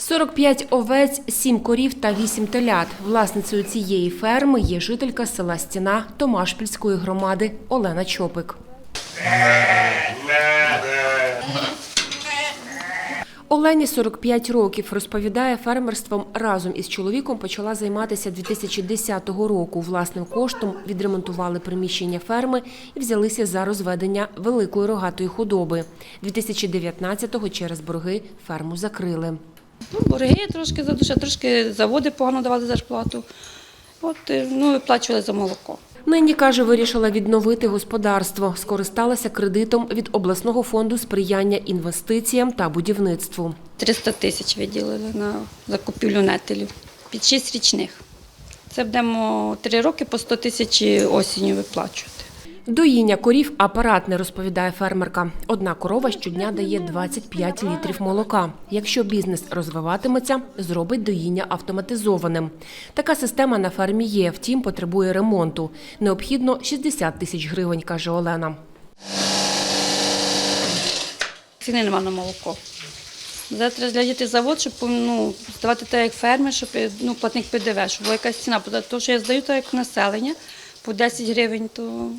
45 овець, 7 корів та 8 телят. Власницею цієї ферми є жителька села Стіна Томашпільської громади Олена Чопик. Олені 45 років. Розповідає, фермерством разом із чоловіком почала займатися 2010 року. Власним коштом відремонтували приміщення ферми і взялися за розведення великої рогатої худоби. 2019-го через борги ферму закрили. Ну, борги трошки за душе, трошки заводи погано давали зарплату. От, е, ну, виплачували за молоко. Нині, каже, вирішила відновити господарство. Скористалася кредитом від обласного фонду сприяння інвестиціям та будівництву. 300 тисяч виділили на закупівлю нетелів під 6 річних. Це будемо 3 роки по 100 тисяч осінню виплачувати. Доїння корів апаратне, розповідає фермерка. Одна корова щодня дає 25 літрів молока. Якщо бізнес розвиватиметься, зробить доїння автоматизованим. Така система на фермі є, втім потребує ремонту. Необхідно 60 тисяч гривень, каже Олена. Ціни нема на молоко. Зараз треба зглядіти завод, щоб ну, здавати так, як фермер, щоб ну, платник ПДВ, щоб була якась ціна. Бо то, що я здаю так як населення по 10 гривень, то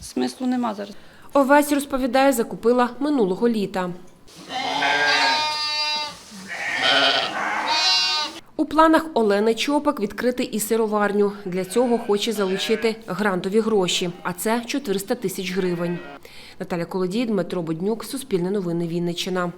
смислу нема зараз. Овець, розповідає, закупила минулого літа. У планах Олени Чопак відкрити і сироварню. Для цього хоче залучити грантові гроші, а це 400 тисяч гривень. Наталя Колодій, Дмитро Буднюк, Суспільне новини Вінниччина.